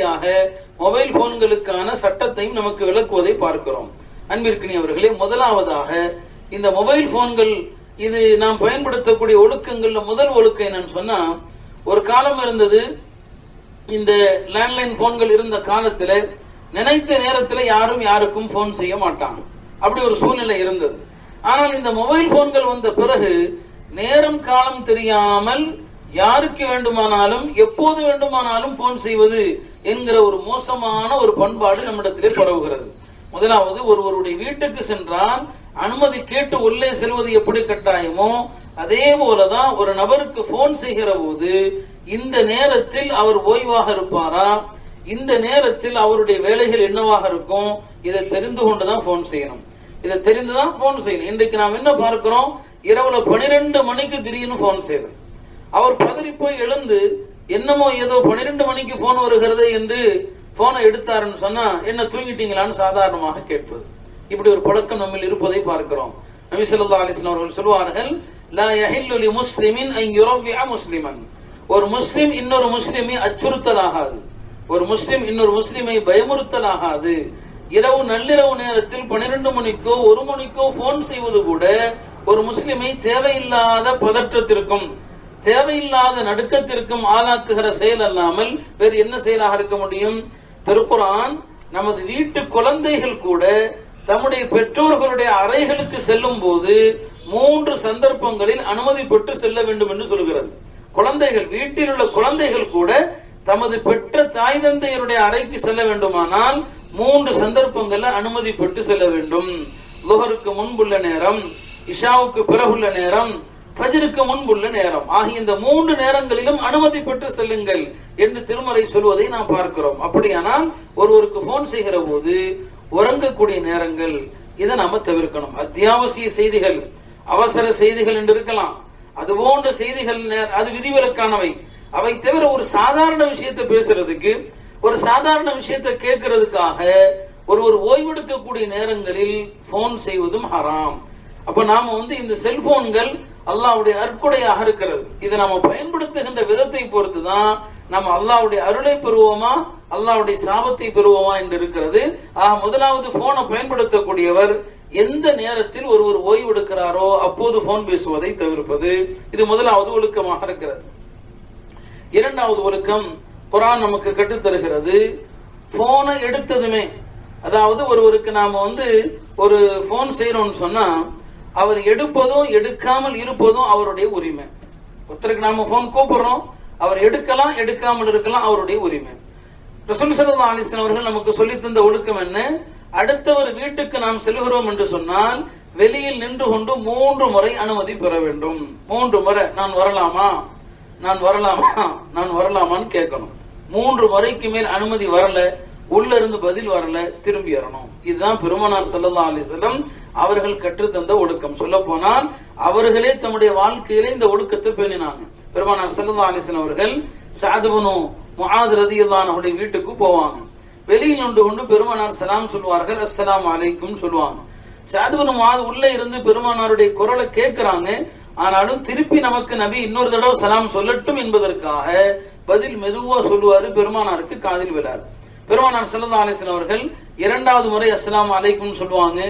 படிப்படியாக மொபைல் போன்களுக்கான சட்டத்தையும் நமக்கு விளக்குவதை பார்க்கிறோம். அன்பிற்கினி அவர்களே முதலாவதாக இந்த மொபைல் போன்கள் இது நாம் பயன்படுத்தக்கூடிய ஒழுக்கங்கள்ல முதல் ஒழுக்கம் என்னன்னு சொன்னா ஒரு காலம் இருந்தது இந்த லேண்ட்லைன் போன்கள் இருந்த காலத்துல நினைத்த நேரத்துல யாரும் யாருக்கும் போன் செய்ய மாட்டாங்க. அப்படி ஒரு சூழ்நிலை இருந்தது. ஆனால் இந்த மொபைல் போன்கள் வந்த பிறகு நேரம் காலம் தெரியாமல் யாருக்கு வேண்டுமானாலும் எப்போது வேண்டுமானாலும் போன் செய்வது என்கிற ஒரு மோசமான ஒரு பண்பாடு நம்மிடத்திலே பரவுகிறது. முதலாவது ஒருவருடைய வீட்டுக்கு சென்றால் அனுமதி கேட்டு உள்ளே செல்வது எப்படி கட்டாயமோ அதே போலதான் ஒரு நபருக்கு போன் செய்கிற போது இந்த நேரத்தில் அவர் ஓய்வாக இருப்பாரா? இந்த நேரத்தில் அவருடைய வேலைகள் என்னவாக இருக்கும்? இதை தெரிந்து கொண்டுதான் போன் செய்யணும். இதை தெரிந்துதான் போன் செய்யணும். இன்றைக்கு நாம் என்ன பார்க்கிறோம்? இரவுல பனிரெண்டு மணிக்கு திடீர்னு போன் செய்யணும். அவர் பதறி போய் எழுந்து என்னமோ ஏதோ பனிரெண்டு மணிக்கு போன் வருகிறது என்று போனை எடுத்தாருன்னு சொன்னா என்ன தூங்கிட்டீங்களான்னு சாதாரணமாக கேட்பது. இப்படி ஒரு பழக்கம் நம்மில் இருப்பதை பார்க்கிறோம். நபிசல்லா அலிஸ்லாம் அவர்கள் சொல்வார்கள் லா யஹில்லு முஸ்லிமின் முஸ்லிமன். ஒரு முஸ்லிம் இன்னொரு முஸ்லிமை அச்சுறுத்தலாகாது. ஒரு முஸ்லிம் இன்னொரு முஸ்லிமை பயமுறுத்தல் ஆகாது இரவு நள்ளிரவு நேரத்தில் பனிரெண்டு மணிக்கோ ஒரு மணிக்கோ போன் செய்வது கூட ஒரு முஸ்லிமை தேவையில்லாத பதற்றத்திற்கும் தேவையில்லாத நடுக்கத்திற்கும் ஆளாக்குகிற செயல் அல்லாமல் வேறு என்ன செயலாக இருக்க முடியும்? திருக்குரான் நமது வீட்டு குழந்தைகள் கூட தம்முடைய பெற்றோர்களுடைய அறைகளுக்கு செல்லும் போது மூன்று சந்தர்ப்பங்களில் அனுமதி பெற்று செல்ல வேண்டும் என்று சொல்கிறது. குழந்தைகள் வீட்டில் உள்ள குழந்தைகள் கூட தமது பெற்ற தாய் தந்தையருடைய அறைக்கு செல்ல வேண்டுமானால் மூன்று சந்தர்ப்பங்கள்ல அனுமதி பெற்று செல்ல வேண்டும். லுகருக்கு முன்புள்ள நேரம் இஷாவுக்கு பிறகுள்ள நேரம் பஜருக்கு முன்புள்ள நேரம். ஆகிய இந்த மூன்று நேரங்களிலும் அனுமதி பெற்று செல்லுங்கள் என்று திருமறை சொல்வதை நாம் பார்க்கிறோம். அப்படியானால் ஒருவருக்கு போன் செய்கிற போது உறங்கக்கூடிய நேரங்கள் இதை நாம தவிர்க்கணும். அத்தியாவசிய செய்திகள் அவசர செய்திகள் என்று இருக்கலாம். அது போன்ற செய்திகள் அது விதிவிலக்கானவை. அவை தவிர ஒரு சாதாரண விஷயத்தை பேசுறதுக்கு ஒரு சாதாரண விஷயத்தை கேட்கறதுக்காக ஒருவர் ஓய்வெடுக்கக்கூடிய நேரங்களில் போன் செய்வதும் ஹராம். அப்ப நாம வந்து இந்த செல்போன்கள் அல்லாவுடைய அற்கொடையாக இருக்கிறது. இதை நாம பயன்படுத்துகின்ற விதத்தை பொறுத்து தான் நம்ம அல்லாஹ்வுடைய அருளை பெறுவோமா அல்லாஹ்வுடைய சாபத்தை பெறுவோமா என்று இருக்கிறது. ஆக முதலாவது போனை பயன்படுத்தக்கூடியவர் எந்த நேரத்தில் ஒருவர் ஓய்வெடுக்கிறாரோ அப்போது போன் பேசுவதை தவிர்ப்பது. இது முதலாவது ஒழுக்கமாக இருக்கிறது. இரண்டாவது ஒழுக்கம் குரான் நமக்கு கற்றுத் தருகிறது போனை எடுத்ததுமே அதாவது ஒருவருக்கு நாம வந்து ஒரு போன் செய்யறோம்னு சொன்னா அவர் எடுப்பதும் எடுக்காமல் இருப்பதும் அவருடைய உரிமை. ஒருத்தருக்கு நாம போன் கூப்பிடுறோம் அவர் எடுக்கலாம் எடுக்காமல் இருக்கலாம் அவருடைய உரிமை. ரசூல் ஆலிசன் அவர்கள் நமக்கு சொல்லி தந்த ஒழுக்கம் என்ன? அடுத்தவர் வீட்டுக்கு நாம் செல்கிறோம் என்று சொன்னால் வெளியில் நின்று கொண்டு மூன்று முறை அனுமதி பெற வேண்டும். மூன்று முறை நான் வரலாமா? நான் வரலாமா? நான் வரலாமான்னு கேட்கணும். மூன்று முறைக்கு மேல் அனுமதி வரல உள்ள இருந்து பதில் வரல திரும்பி வரணும். இதுதான் பெருமானார் ஸல்லல்லாஹு அலைஹி அவர்கள் கற்றுத்தந்த ஒழுக்கம் சொல்ல போனால் அவர்களே தம்முடைய வாழ்க்கையிலே இந்த ஒழுக்கத்தை பேணினாங்க. பெருமானார் சல்லா அலிசன் அவர்கள் சாதுபனு முகாது ரதியல்லாஹு அன்ஹுடைய வீட்டுக்கு போவாங்க. வெளியில் நின்று கொண்டு பெருமானார் சலாம் சொல்வார்கள் அஸ்லாம் அலைக்கும் சொல்லுவாங்க. சாதுபனு முகாது உள்ளே இருந்து பெருமானாருடைய குரலை கேட்கிறாங்க. ஆனாலும் திருப்பி நமக்கு நபி இன்னொரு தடவை சலாம் சொல்லட்டும் என்பதற்காக பதில் மெதுவா சொல்லுவாரு பெருமானாருக்கு காதில் விழாது. பெருமானார் சல்லா அலைஹி அவர்கள் இரண்டாவது முறை அஸ்லாம் அலைக்கும் சொல்லுவாங்க.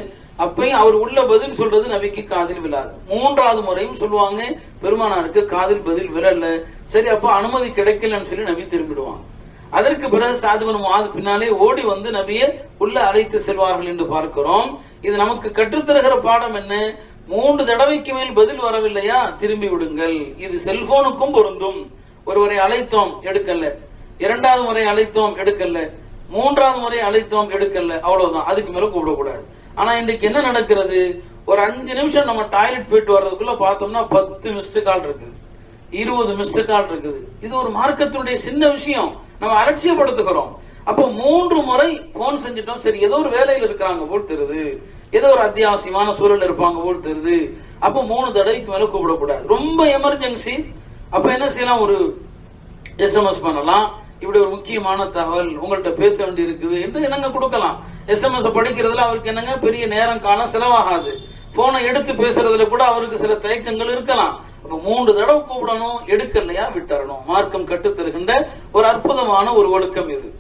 அப்பயும் அவர் உள்ள பதில் சொல்றது நபிக்கு காதில் விழாது. மூன்றாவது முறையும் சொல்லுவாங்க பெருமானாருக்கு காதில் பதில் விழல. சரி அப்ப அனுமதி கிடைக்கலன்னு சொல்லி நபி திரும்பிடுவாங்க. அதற்கு பிறகு சாதுபன் மாது பின்னாலே ஓடி வந்து நபியை உள்ள அழைத்து செல்வார்கள் என்று பார்க்கிறோம். இது நமக்கு கற்றுத்தருகிற பாடம் என்ன? மூன்று தடவைக்கு மேல் பதில் வரவில்லையா? திரும்பி விடுங்கள். இது செல்போனுக்கும் பொருந்தும். ஒருவரை அழைத்தோம் எடுக்கல. இரண்டாவது முறை அழைத்தோம் எடுக்கல. மூன்றாவது முறை அழைத்தோம் எடுக்கல. அவ்வளவுதான். அதுக்கு மேல கூப்பிடக்கூடாது. ஆனா இன்றைக்கு என்ன நடக்கிறது? ஒரு அஞ்சு நிமிஷம் நம்ம டாய்லெட் போயிட்டு வர்றதுக்குள்ள பார்த்தோம்னா பத்து மிஸ்டு கால் இருக்குது. இருபது மிஸ்டு கால் இருக்குது. இது ஒரு மார்க்கத்தினுடைய சின்ன விஷயம். நம்ம அலட்சியப்படுத்துகிறோம். அப்போ மூன்று முறை போன் செஞ்சிட்டோம். சரி ஏதோ ஒரு வேலையில் இருக்கிறாங்க போல் தெரியுது. ஏதோ ஒரு அத்தியாவசியமான சூழல் இருப்பாங்க போல் தெரியுது. அப்போ மூணு தடவைக்கு மேல கூப்பிடக்கூடாது. ரொம்ப எமர்ஜென்சி அப்ப என்ன செய்யலாம்? ஒரு எஸ்எம்எஸ் பண்ணலாம். இப்படி ஒரு முக்கியமான தகவல் உங்கள்கிட்ட பேச வேண்டி இருக்குது என்று என்னங்க கொடுக்கலாம். எஸ்எம்எஸ் படிக்கிறதுல அவருக்கு என்னங்க? பெரிய நேரம் காலம் செலவாகாது. போனை எடுத்து பேசுறதுல கூட அவருக்கு சில தயக்கங்கள் இருக்கலாம். அப்ப மூன்று தடவை கூப்பிடணும் எடுக்கலையா விட்டுறணும். மார்க்கம் கற்றுத் தருகின்ற ஒரு அற்புதமான ஒரு ஒழுக்கம் இது.